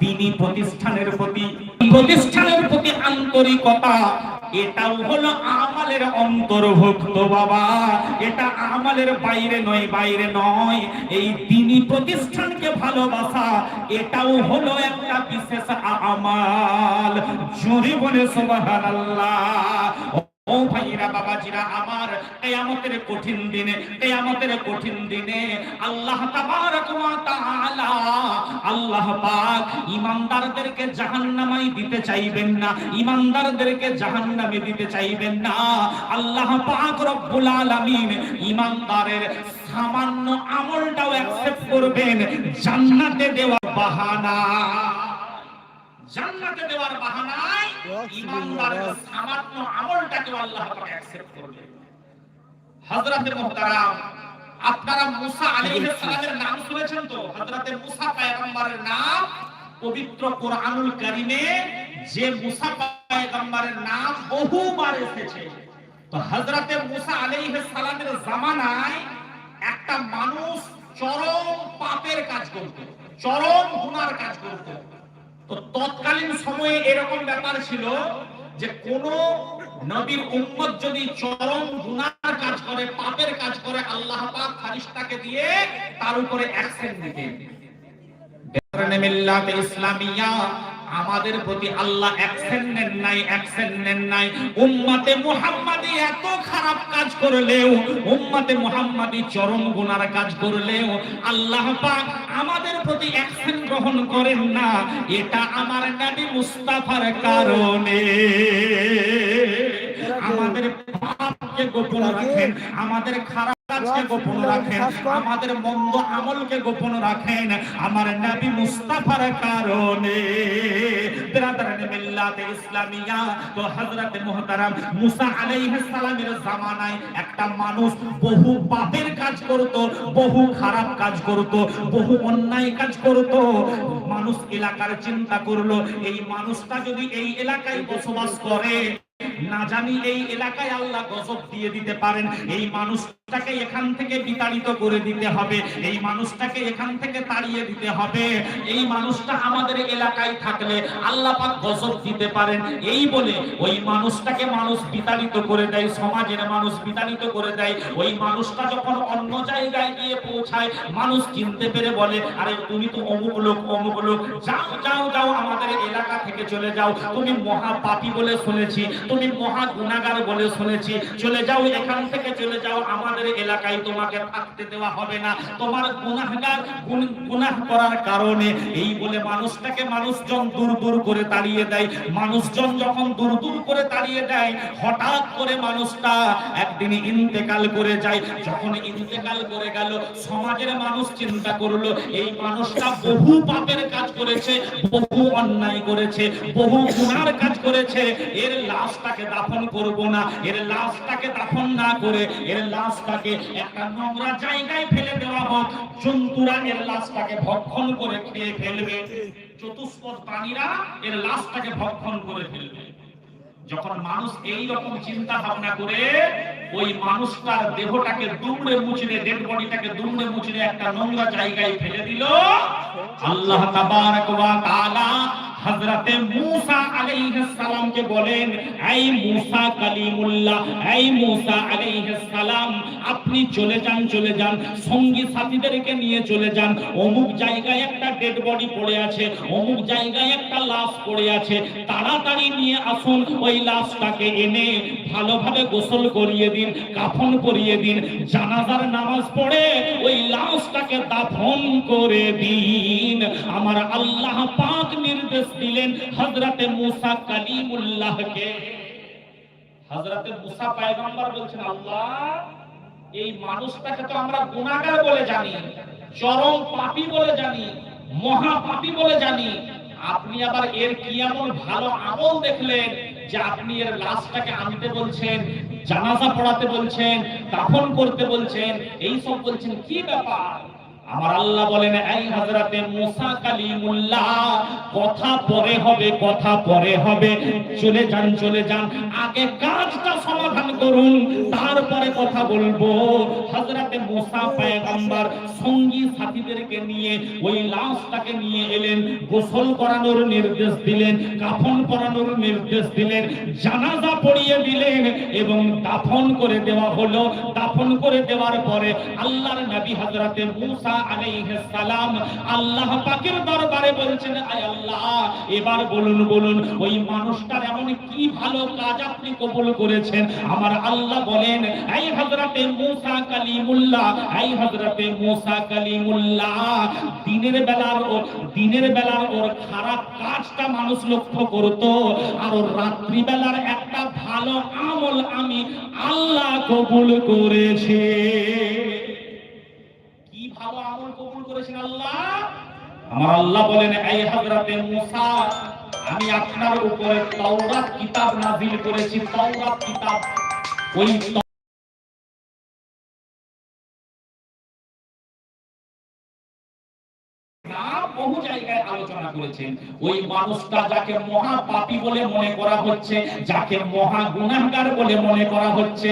তিনি প্রতিষ্ঠানের প্রতি প্রতিষ্ঠানের প্রতি আন্তরিকতা। এটাও হলো আমালের অন্তর্ভুক্ত বাবা। এটা আমালের বাইরে নয় বাইরে নয়। এই তিনি প্রতিষ্ঠানকে ভালোবাসা, এটাও হলো একটা বিশেষ আমাল। জোরে বলে সুবহানাল্লাহ। ও ভাইরা, বাবাজিরা, আমার কিয়ামতের কঠিন দিনে, কিয়ামতের কঠিন দিনে আল্লাহ আল্লাহ পাক ঈমানদারদেরকে জাহান্নামাই দিতে চাইবেন না ঈমানদারদেরকে জাহান্নামে দিতে চাইবেন না। আল্লাহ পাক রব্বুল আলামিন ইমানদারের সামান্য আমলটাও অ্যাকসেপ্ট করবেন, জান্নাতে দেওয়া বাহানা। জান্নাতে দেওয়ার বাহানায় সামান্য আমলটাকে আল্লাহ পাক অ্যাকসেপ্ট করবে হযরতে মুহতারাম আপনারা মুসা আলাইহিস সালামের নাম শুনেছেন তো? হযরতে মুসা পয়গম্বরের নাম পবিত্র কোরআনুল কারীমে যে মুসা পয়গম্বরের নাম বহুবার এসেছে। তো হযরতে মুসা আলাইহিস সালামের জামানায় একটা মানুষ চরম পাপের কাজ করত চরম গুনার কাজ করত। তো তৎকালীন সময়ে এরকম ব্যাপার ছিল যে কোন নবীর উম্মত যদি চরম গুনার কাজ করে, পাপের কাজ করে, আল্লাহ পাক ফারিস্তাকে দিয়ে তার উপরে অ্যাকশন নিতেন। ইসলামিয়া আমাদের প্রতি আল্লাহ অ্যাকশন নেন নাই, অ্যাকশন নেন নাই। উম্মতে মুহাম্মাদি এত খারাপ কাজ করলেও, উম্মতে মুহাম্মাদি চরম গুনার কাজ করলেও, আল্লাহ পাক আমাদের প্রতি অ্যাকশন গ্রহণ করেন না। এটা আমার নবী মুস্তাফার কারণে। আমাদের পাপকে গোপন রাখেন, আমাদের খারাপ কাজকে গোপন রাখেন আমাদের মন্দ আমলকে গোপন রাখেন আমার নবী মুস্তাফার কারণে। বিরাদরানে মিল্লাতে ইসলামিয়া তো হযরত মুহতারাম মুসা আলাইহিস সালামের জামানায় একটা মানুষ বহু পাপের কাজ করত বহু খারাপ কাজ করত বহু অন্যায় কাজ করত। মানুষ এলাকার চিন্তা করল এই মানুষটা যদি এই এলাকায় বসবাস করে না জানি এই এলাকায় আল্লাহ গজব দিয়ে দিতে পারেন। এই মানুষটাকে এখান থেকে বিতাড়িত করে দিতে হবে। এই মানুষটাকে এখান থেকে তাড়িয়ে দিতে হবে। এই মানুষটা আমাদের এলাকায় থাকলে আল্লাহ পাক গজব দিতে পারেন। এই বলে ওই মানুষটাকে মানুষ বিতাড়িত করে দেয়, সমাজের মানুষ বিতাড়িত করে দেয়। ওই মানুষটা যখন অন্য জায়গায় গিয়ে পৌঁছায়, মানুষ চিনতে পেরে বলে, আরে তুমি তো অমুক লোক অমুক লোক। যাও যাও যাও আমাদের এলাকা থেকে চলে যাও। তুমি মহা পাপী বলে শুনেছি। তুমি মহা গুনাহগার বলে শুনেছি, চলে যাও এখান থেকে, চলে যাও আমাদের এলাকায়, তোমাকে থাকতে দেওয়া হবে না। তোমার গুনাহগার গুন- গুনাহ করার কারণে এই বলে মানুষটাকে মানুষজন দূর দূর করে তাড়িয়ে দেয়। মানুষজন যখন দূর দূর করে তাড়িয়ে দেয়, হঠাৎ করে মানুষটা একদিন ইন্তেকাল করে যায়। যখন ইন্তেকাল করে গেল, সমাজের মানুষ চিন্তা করল, এই মানুষটা বহু পাপের কাজ করেছে, বহু অন্যায় করেছে, বহু গুনার কাজ করেছে। এর লাশটাকে দাফন করব না। এর লাশটাকে দাফন না করে, এর লাশটাকে একটা নোংরা জায়গায় ফেলে দেওয়া হোক। জন্তুরা এর লাশটাকে ভক্ষণ করে খেয়ে ফেলবে। চতুষ্পদ প্রাণীরা এর লাশটাকে ভক্ষণ করে ফেলবে। যখন মানুষ এই রকম চিন্তা ভাবনা করে, ওই মানুষটার দেহটাকে দুমড়ে মুচড়ে ডেড বডিটাকে দুমড়ে মুচড়ে একটা নোংরা জায়গায় ফেলে দিল। আল্লাহ তাবারক ওয়া তাআলা হযরতে মূসা আলাইহিস বলেন, এই মূসা কালিমুল্লাহ, এই মূসা আলাইহিস আপনি চলে যান চলে যান। সঙ্গী সাথীদেরকে নিয়ে চলে যান। অমুক জায়গায় একটা ডেড বডি পড়ে আছে, অমুক জায়গায় একটা লাশ পড়ে আছে। তাড়াতাড়ি নিয়ে আসুন, ওই লাশটাকে এনে ভালোভাবে গোসল করিয়ে দিন, কাফন করিয়ে দিন। জানাজার নামাজ পড়ে ওই লাশটাকে দাফন করে দিন। আমার আল্লাহ পাক নির্দেশ দিলেন হযরতে মুসা কালিমুল্লাহকে। হযরতে মুসা পয়গম্বর বলছেন, আল্লাহ, এই মানুষটাকে তো আমরা গুনাহগার বলে জানি, চরম পাপী বলে জানি, মহা পাপী বলে জানি। আপনি আবার এর কি এমন ভালো আমল দেখলেন যে আপনি এর লাশটাকে আনতে বলছেন, জানাজা পড়াতে বলছেন, দাফন করতে বলছেন? এই সব বলছেন, কি ব্যাপার? আমার আল্লাহ বলেন, এই হযরতে মুসা কালিমুল্লাহ, কথা পরে হবে, কথা পরে হবে। চলে যান চলে যান। আগে কাজটা সমাধান করুন, তারপরে কথা বলব। হযরতে মুসা পয়গম্বর সঙ্গী সাথীদেরকে নিয়ে ওই লাশটাকে নিয়ে এলেন, গোসল করানোর নির্দেশ দিলেন, কাফন পরানোর নির্দেশ দিলেন, জানাজা পড়িয়ে দিলেন এবং দাফন করে দেওয়া হলো। দাফন করে দেওয়ার পরে আল্লাহর নবী হযরতে মুসা আল্লাহ পাকের দরবারে বলছেন আল্লাহ, এবার বলুন বলুন, ওই মানুষটার এমন কি ভালো কাজ আপনি কবুল করেছেন? আমার আল্লাহ বলেন এই এই দিনের বেলার ও, দিনের বেলার ওর খারাপ কাজটা মানুষ লক্ষ্য করত, আর ওর রাত্রি বেলার একটা ভালো আমল আমি আল্লাহ কবুল করেছে। ভালো আমল কবুল করেছেন আল্লাহ? আমার আল্লাহ বলেন, এই মুসা, আমি আপনার উপরে তাওরাত কিতাব নাযিল করেছি, তাওরাত কিতাব। ওই যাকে মহা পাপী বলে মনে করা হচ্ছে, যাকে মহা বলে মনে করা হচ্ছে